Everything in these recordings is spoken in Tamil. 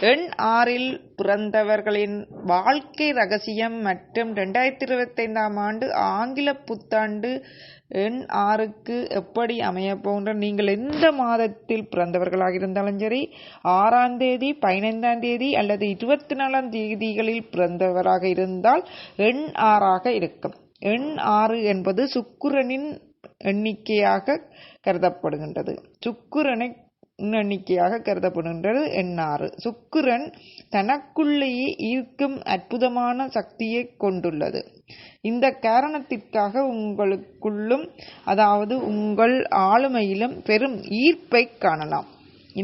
எண் ஆறில் பிறந்தவர்களின் வாழ்க்கை ரகசியம் மற்றும் ரெண்டாயிரத்தி இருபத்தைந்தாம் ஆண்டு ஆங்கில புத்தாண்டு எண் ஆறுக்கு எப்படி அமைய போன்ற நீங்கள் எந்த மாதத்தில் பிறந்தவர்களாக இருந்தாலும் சரி ஆறாம் தேதி பதினைந்தாம் தேதி அல்லது இருபத்தி நாலாம் தேதிகளில் பிறந்தவராக இருந்தால் எண் ஆறாக இருக்கும். எண் ஆறு என்பது சுக்குரனின் எண்ணிக்கையாக கருதப்படுகின்றது. சுக்குரனை எண்ணிக்கையாக கருதப்படுகின்றது. எண்ணாறு. சுக்கிரன் தனக்குள்ளேயே ஈர்க்கும் அற்புதமான சக்தியை கொண்டுள்ளது. இந்த காரணத்திற்காக உங்களுக்குள்ளும் அதாவது உங்கள் ஆளுமையிலும் பெரும் ஈர்ப்பை காணலாம்.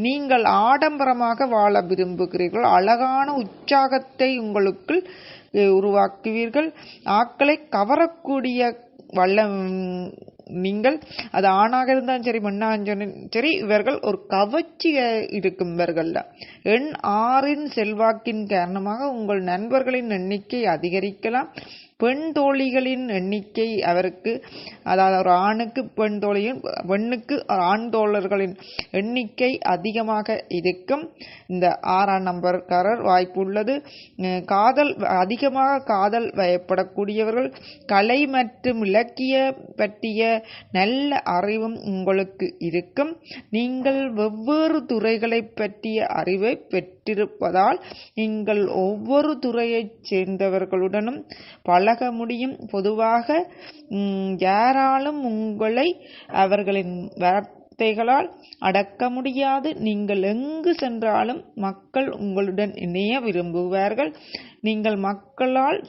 நீங்கள் ஆடம்பரமாக வாழ விரும்புகிறீர்கள். அழகான உற்சாகத்தை உங்களுக்குள் உருவாக்குவீர்கள். ஆக்களை கவரக்கூடிய வல்ல நீங்கள் அது ஆணாக இருந்தாலும் சரி பெண்ணாக சரி இவர்கள் ஒரு கவர்ச்சிய இருக்கும் இவர்களில் எண் ஆறின் செல்வாக்கின் காரணமாக உங்கள் நண்பர்களின் எண்ணிக்கை அதிகரிக்கலாம். பெண் தோழிகளின் எண்ணிக்கை அவருக்கு அதாவது ஒரு ஆணுக்கு பெண் தோழியும் பெண்ணுக்கு ஆண் தோழர்களின் எண்ணிக்கை அதிகமாக இருக்கும். இந்த ஆறாம் நம்பர்காரர் வாய்ப்பு உள்ளது. காதல் அதிகமாக காதல் வயப்படக்கூடியவர்கள் கலை மற்றும் இலக்கிய பற்றிய நல்ல அறிவும் உங்களுக்கு இருக்கும். நீங்கள் வெவ்வேறு துறைகளை பற்றிய அறிவை பெற்றிருப்பதால் நீங்கள் ஒவ்வொரு துறையைச் சேர்ந்தவர்களுடனும் பழக முடியும். பொதுவாக யாராலும் உங்களை அவர்களின் வார்த்தைகளால் அடக்க முடியாது. நீங்கள் எங்கு சென்றாலும் மக்கள் உங்களுடன் இணைய விரும்புவார்கள். நீங்கள் மக்களால்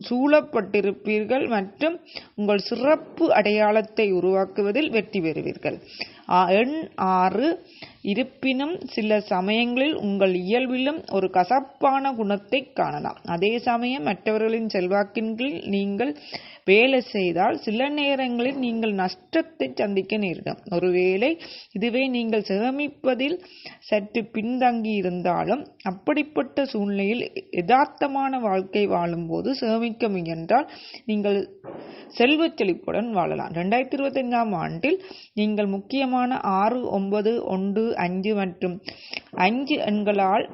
சூழப்பட்டிருப்பீர்கள் மற்றும் உங்கள் சிறப்பு அடையாளத்தை உருவாக்குவதில் வெற்றி பெறுவீர்கள். எண் ஆறு இருப்பினும் சில சமயங்களில் உங்கள் இயல்பிலும் ஒரு கசப்பான குணத்தை காணலாம். அதே சமயம் மற்றவர்களின் செல்வாக்கின் கீழ் நீங்கள் வேலை செய்தால் சில நேரங்களில் நீங்கள் நஷ்டத்தை சந்திக்க நேரிடும். ஒருவேளை இதுவே நீங்கள் சேமிப்பதில் சற்று பின்தங்கி இருந்தாலும் அப்படிப்பட்ட சூழ்நிலையில் யதார்த்தமான வாழ்க்கை வாழும்போது சேமிக்க முயன்றால் நீங்கள் செல்வச் செழிப்புடன் வாழலாம். ரெண்டாயிரத்தி இருபத்தஞ்சாம் ஆண்டில் நீங்கள் முக்கியமான ஆறு ஒன்பது ஒன்று அஞ்சு மற்றும் அஞ்சு எண்களால்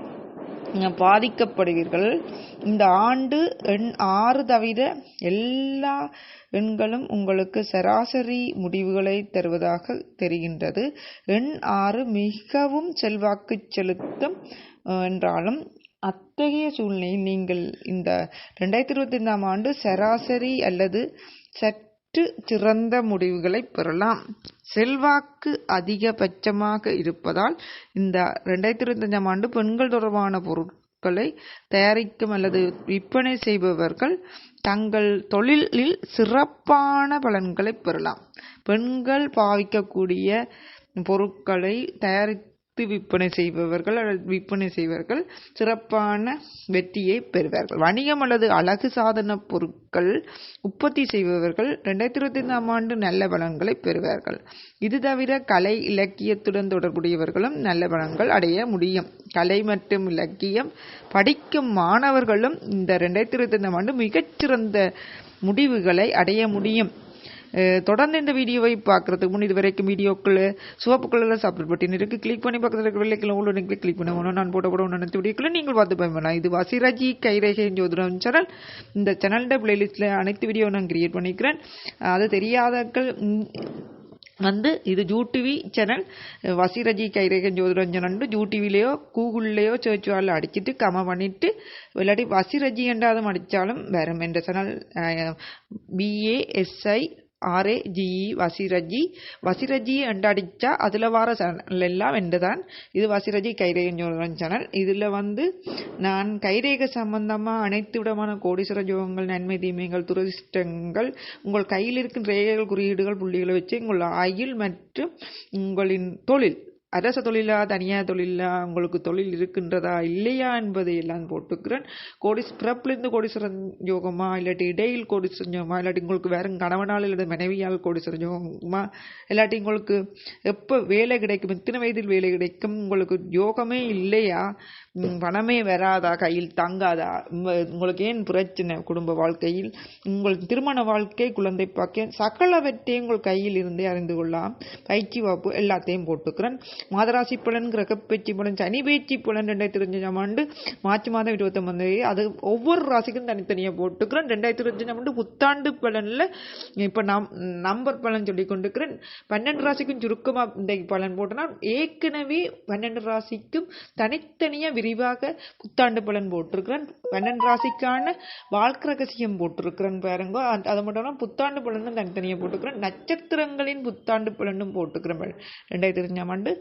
பாதிக்கப்படுவீர்கள். இந்த ஆண்டு எண் ஆறு தவிர எல்லா எண்களும் உங்களுக்கு சராசரி முடிவுகளை தருவதாக தெரிகின்றது. எண் ஆறு மிகவும் செல்வாக்கு செலுத்தும் என்றாலும் அத்தகைய சூழ்நிலையில் நீங்கள் இந்த ரெண்டாயிரத்தி இருபத்தி ஐந்தாம் ஆண்டு சராசரி அல்லது சற்று சிறந்த முடிவுகளை பெறலாம். செல்வாக்கு அதிகபட்சமாக இருப்பதால் இந்த ரெண்டாயிரத்தி இருபத்தஞ்சாம் ஆண்டு பெண்கள் தொடர்பான பொருட்களை தயாரிக்கும் அல்லது விற்பனை செய்பவர்கள் தங்கள் தொழிலில் சிறப்பான பலன்களை பெறலாம். பெண்கள் பாவிக்கக்கூடிய பொருட்களை தயாரி தயாரித்து விற்பனை செய்பவர்கள் அல்லது விற்பனை செய்வர்கள் சிறப்பான வெற்றியை பெறுவார்கள். வணிகம் அல்லது அழகு சாதன பொருட்கள் உற்பத்தி செய்பவர்கள் ரெண்டாயிரத்தி இருபத்தி ஐந்தாம் ஆண்டு நல்ல பலன்களை பெறுவார்கள். இது தவிர கலை இலக்கியத்துடன் தொடர்புடையவர்களும் நல்ல பலன்கள் அடைய முடியும். கலை மற்றும் இலக்கியம் படிக்கும் மாணவர்களும் இந்த ரெண்டாயிரத்தி இருபத்தி ஐந்தாம் ஆண்டு மிகச்சிறந்த முடிவுகளை அடைய முடியும். தொடர்ந்து இந்த வீடியோவை பார்க்குறதுக்கு முன் இது வரைக்கும் வீடியோக்கள் சிவப்பு கலரில் சப்ஸ்கிரைப் பட்டன் இருக்குது கிளிக் பண்ணி பக்கத்தில் இருக்க வெள்ளைக்கில் உள்ள கிளிக் பண்ண ஒன்று நான் போட்ட போட ஒன்று நினைத்த வீடியோக்களை நீங்கள் பார்த்து பயன்படலாம். இது வசிராஜி கைரேகை ஜோதிடம் சேனல் இந்த சேனலோட பிளேலிஸ்ட்டில் அனைத்து வீடியோ நான் கிரியேட் பண்ணிக்கிறேன். அது தெரியாதக்கள் வந்து இது ஜூ டிவி சேனல் வசிரஜி கைரேகன் ஜோதிரஞ்சனன் ஜூ டிவிலேயோ கூகுள்லேயோ சர்ச் வாலில் அடிச்சுட்டு கம பண்ணிவிட்டு இல்லாட்டி வசிரஜி என்றாலும் அடித்தாலும் வரும் என்ற சேனல் பிஏஎஸ்ஐ ஆர்ஏஜிஇ வசிரஜி வசிரஜி என்று அடித்தா அதில் வர சேனல் எல்லாம் வெண்டுதான் இது வசிரஜி கைரேகன் சேனல் இதில் வந்து நான் கைரேக சம்பந்தமாக அனைத்து விதமான கோடீஸ்வர ஜோகங்கள் நன்மை தீமைகள் துரதிஷ்டங்கள் உங்கள் கையில் இருக்கும் ரேகைகள் குறியீடுகள் புள்ளிகளை வச்சு உங்கள் ஆயுள் மற்றும் உங்களின் தொழில் அரச தொழிலா தனியார் தொழிலா உங்களுக்கு தொழில் இருக்கின்றதா இல்லையா என்பதை எல்லாம் போட்டுக்கிறேன். கோடிஸ் பிறப்பிலிருந்து கோடீஸ்வரன் யோகமா இல்லாட்டி இடையில் கோடீஸ்வரன் யோகமா இல்லாட்டி உங்களுக்கு வேற கணவனால் இல்லாத மனைவியால் கோடீஸ்வரன் யோகமா இல்லாட்டி உங்களுக்கு எப்போ வேலை கிடைக்கும் எத்தனை வயதில் வேலை கிடைக்கும் உங்களுக்கு யோகமே இல்லையா? பணமே வராதா கையில் தங்காதா? உங்களுக்கு ஏன் பிரச்சனை குடும்ப வாழ்க்கையில்? உங்கள் திருமண வாழ்க்கை குழந்தை பாக்கிய சகலவற்றையும் உங்கள் கையில் இருந்தே அறிந்து கொள்ளலாம். பயிற்சி வாப்பு எல்லாத்தையும் போட்டுக்கிறேன். மாதராசி பலன் கிரகப்பயிற்சி பலன் சனி பயிற்சி பலன் ரெண்டாயிரத்தி இருபத்தஞ்சாம் ஆண்டு மார்ச் மாதம் இருபத்தொம்பது அது ஒவ்வொரு ராசிக்கும் தனித்தனியாக போட்டுக்கிறேன் ரெண்டாயிரத்தி இருபத்தஞ்சாம் ஆண்டு புத்தாண்டு பலனில் இப்போ நம் நம்பர் பலன் சொல்லி கொண்டிருக்கிறேன். பன்னெண்டு ராசிக்கும் சுருக்கமாக இன்றைக்கு பலன் போட்டோன்னா ஏற்கனவே பன்னெண்டு ராசிக்கும் தனித்தனியாக விரிவாக புத்தாண்டு பலன் போட்டிருக்கிறேன். பன்னெண்டு ராசிக்கான வாழ்க்கை ரகசியம் போட்டிருக்கிறேன் பாருங்க. அது- அது மட்டும் இல்லாமல் புத்தாண்டு பலனும் தனித்தனியாக போட்டுக்கிறேன் நட்சத்திரங்களின் புத்தாண்டு பலனும் போட்டுக்கிறேன் ரெண்டாயிரத்தி இருபத்தஞ்சாம் ஆண்டு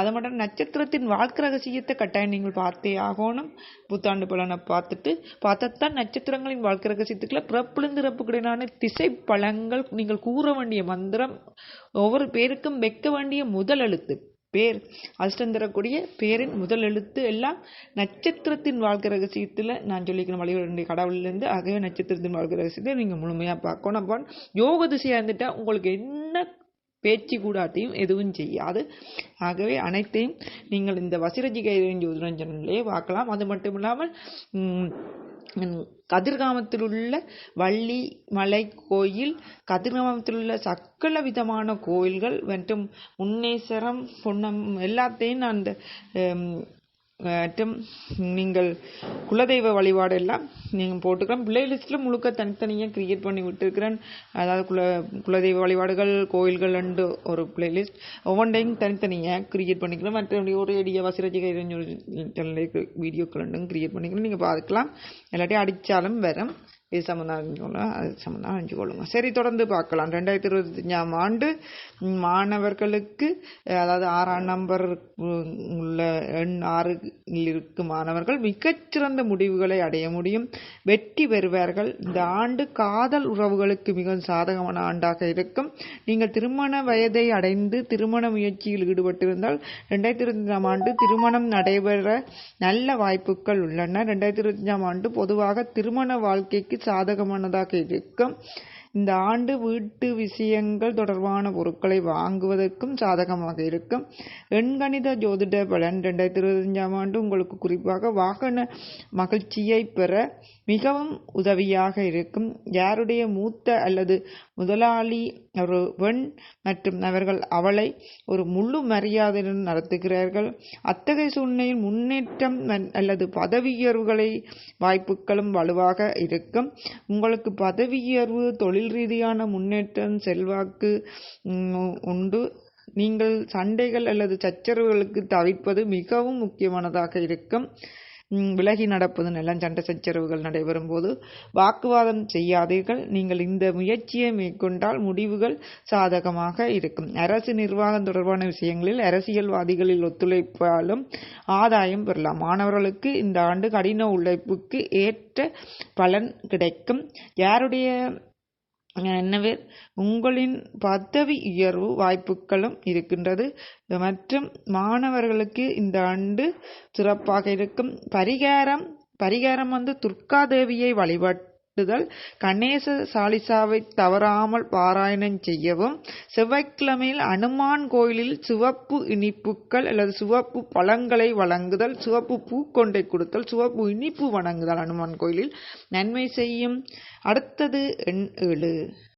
அது மட்டும் நட்சத்திரத்தின் வாழ்க்கை ரகசியத்தை கட்டாயம் நீங்கள் பார்த்தே ஆகணும். புத்தாண்டு பலனை பார்த்துட்டு பார்த்தாத்தான் நட்சத்திரங்களின் வாழ்க்கை ரகசியத்துக்குள்ள பிறப்பிலிருந்து இறப்புக்கிடையிலான திசை பழங்கள் நீங்கள் கூற வேண்டிய மந்திரம் ஒவ்வொரு பேருக்கும் வைக்க வேண்டிய முதல் எழுத்து பேர். அதிர்ஷ்டம் தரக்கூடிய பேரின் முதல் எழுத்து எல்லாம் நட்சத்திரத்தின் வாழ்க்கை ரகசியத்தில் நான் சொல்லிக்கிறேன் வழிபட கடவுள்லேருந்து ஆகவே நட்சத்திரத்தின் வாழ்க்கை ரகசியத்தை நீங்கள் முழுமையாக பார்க்கணும். அப்போ யோக திசையாக இருந்துட்டால் உங்களுக்கு என்ன பேச்சு கூடாத்தையும் எதுவும் செய்யாது. ஆகவே அனைத்தையும் நீங்கள் இந்த வசிரஜி கைரன் ஜோதிடன் பார்க்கலாம். அது மட்டும் இல்லாமல் கதிர்காமத்தில் உள்ள வள்ளி மலை கோயில் கதிர்காமத்தில் உள்ள சக்கல விதமான கோயில்கள் மற்றும் முன்னேசரம் பொன்னம் எல்லாத்தையும் நான் அந்த மற்றும் நீங்கள் குலதெய்வ வழிபாடு எல்லாம் நீங்கள் போட்டுக்கலாம் பிளேலிஸ்ட்டில் முழுக்க தனித்தனியாக கிரியேட் பண்ணி விட்டுருக்கிறேன் அதாவது குல குலதெய்வ வழிபாடுகள் கோயில்கள் அண்டு ஒரு பிளேலிஸ்ட் ஒவ்வொன்றையும் தனித்தனியாக கிரியேட் பண்ணிக்கலாம் மற்ற ஒரு எடிய வசிரஜி வீடியோக்கள் ரெண்டும் கிரியேட் பண்ணிக்கலாம் நீங்கள் பார்க்கலாம் எல்லாத்தையும் அடித்தாலும் வரும் இது சம்மந்தம் அறிஞ்சுக்கொள்ளுங்க அது சம்மந்தம் அறிஞ்சுக்கொள்ளுங்க சரி தொடர்ந்து பார்க்கலாம். ரெண்டாயிரத்தி இருபத்தஞ்சாம் ஆண்டு மாணவர்களுக்கு அதாவது ஆறாம் நம்பர் உள்ள எண் ஆறில் இருக்கும் மாணவர்கள் மிகச்சிறந்த முடிவுகளை அடைய முடியும். வெற்றி பெறுவார்கள். இந்த ஆண்டு காதல் உறவுகளுக்கு மிகவும் சாதகமான ஆண்டாக இருக்கும். நீங்கள் திருமண வயதை அடைந்து திருமண முயற்சியில் ஈடுபட்டிருந்தால் ரெண்டாயிரத்தி இருபத்தஞ்சாம் ஆண்டு திருமணம் நடைபெற நல்ல வாய்ப்புகள் உள்ளன. ரெண்டாயிரத்தி இருபத்தஞ்சாம் ஆண்டு பொதுவாக திருமண வாழ்க்கைக்கு சாதகமானதாக இருக்கும் இந்த ஆண்டு வீட்டு விஷயங்கள் தொடர்பான பொருட்களை வாங்குவதற்கும் சாதகமாக இருக்கும். எண்கணித ஜோதிட பலன் ரெண்டாயிரத்தி இருபத்தஞ்சாம் ஆண்டு உங்களுக்கு குறிப்பாக வாகன மகிழ்ச்சியை பெற மிகவும் உதவியாக இருக்கும். யாருடைய மூத்த அல்லது முதலாளி ஒரு பெண் மற்றும் அவர்கள் அவளை ஒரு முழு மரியாதையுடன் நடத்துகிறார்கள். அத்தகைய சூழ்நிலையில் முன்னேற்றம் அல்லது பதவியுயர்வுகளை வாய்ப்புகளும் வலுவாக இருக்கும். உங்களுக்கு பதவியுயர்வு தொழில் தொழில் ரீதியான முன்னேற்றம் செல்வாக்கு உண்டு. நீங்கள் சண்டைகள் அல்லது சச்சரவுகளுக்கு தவிர்ப்பது மிகவும் முக்கியமானதாக இருக்கும். விலகி நடப்பது நல்ல சண்டை சச்சரவுகள் நடைபெறும் போது வாக்குவாதம் செய்யாதீர்கள். நீங்கள் இந்த முயற்சியை மேற்கொண்டால் முடிவுகள் சாதகமாக இருக்கும். அரசு நிர்வாகம் தொடர்பான விஷயங்களில் அரசியல்வாதிகளில் ஒத்துழைப்பாலும் ஆதாயம் பெறலாம். மாணவர்களுக்கு இந்த ஆண்டு கடின உழைப்புக்கு ஏற்ற பலன் கிடைக்கும். யாருடைய எனவே உங்களின் பதவி உயர்வு வாய்ப்புகளும் இருக்கின்றது. மற்றும் மாணவர்களுக்கு இந்த ஆண்டு சிறப்பாக இருக்கும். பரிகாரம் பரிகாரம் வந்து துர்காதேவியை வழிபட்டுதல் கணேச சாலிசாவை தவறாமல் பாராயணம் செய்யவும் செவ்வாய்க்கிழமையில் அனுமான் கோயிலில் சிவப்பு இனிப்புகள் அல்லது சிவப்பு பழங்களை வழங்குதல் சிவப்பு பூக்கொண்டை கொடுத்தல் சிவப்பு இனிப்பு வணங்குதல் அனுமான் கோயிலில். நன்மை செய்யும். அடுத்தது எண் ஏழு.